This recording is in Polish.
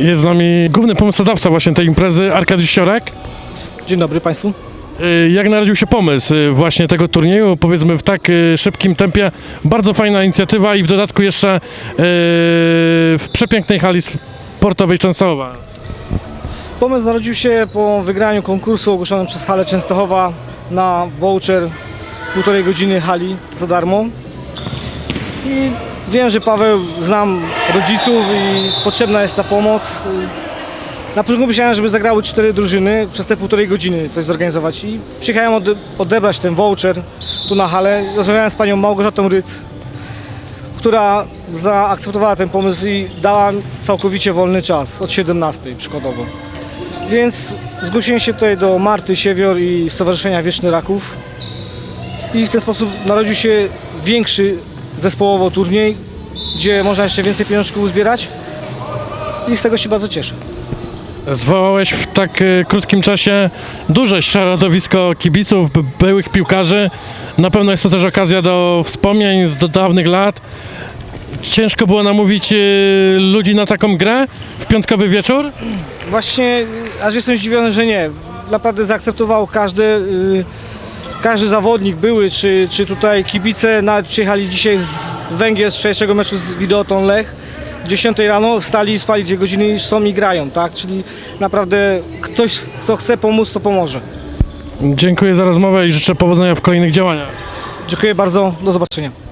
Jest z nami główny pomysłodawca właśnie tej imprezy, Arkadiusz Siorek. Dzień dobry Państwu. Y, Jak narodził się pomysł y, właśnie tego turnieju, powiedzmy w tak y, szybkim tempie? Bardzo fajna inicjatywa i w dodatku jeszcze w przepięknej hali sportowej Częstochowa. Pomysł narodził się po wygraniu konkursu ogłoszonym przez Halę Częstochowa na voucher półtorej godziny hali za darmo. I wiem, że Paweł, znam rodziców i potrzebna jest ta pomoc. Na początku myślałem, żeby zagrały cztery drużyny przez te półtorej godziny coś zorganizować i przyjechałem ode- odebrać ten voucher tu na halę. Rozmawiałem z panią Małgorzatą Ryc, która zaakceptowała ten pomysł i dała całkowicie wolny czas od 17 przykładowo. Więc zgłosiłem się tutaj do Marty Siewior i Stowarzyszenia Wieczny Raków i w ten sposób narodził się większy zespołowo turniej, gdzie można jeszcze więcej pieniążków uzbierać i z tego się bardzo cieszę. Zwołałeś w tak y, krótkim czasie duże środowisko kibiców, by- byłych piłkarzy. Na pewno jest to też okazja do wspomnień z do dawnych lat. Ciężko było namówić y, ludzi na taką grę w piątkowy wieczór? Właśnie aż jestem zdziwiony, że nie. Naprawdę zaakceptował każdy, y, każdy zawodnik były, czy, czy tutaj kibice, nawet przyjechali dzisiaj z Węgier z wczorajszego meczu z Wideoton Lech. 10 rano wstali, spali dwie godziny i są i grają, tak? Czyli naprawdę ktoś, kto chce pomóc, to pomoże. Dziękuję za rozmowę i życzę powodzenia w kolejnych działaniach. Dziękuję bardzo, do zobaczenia.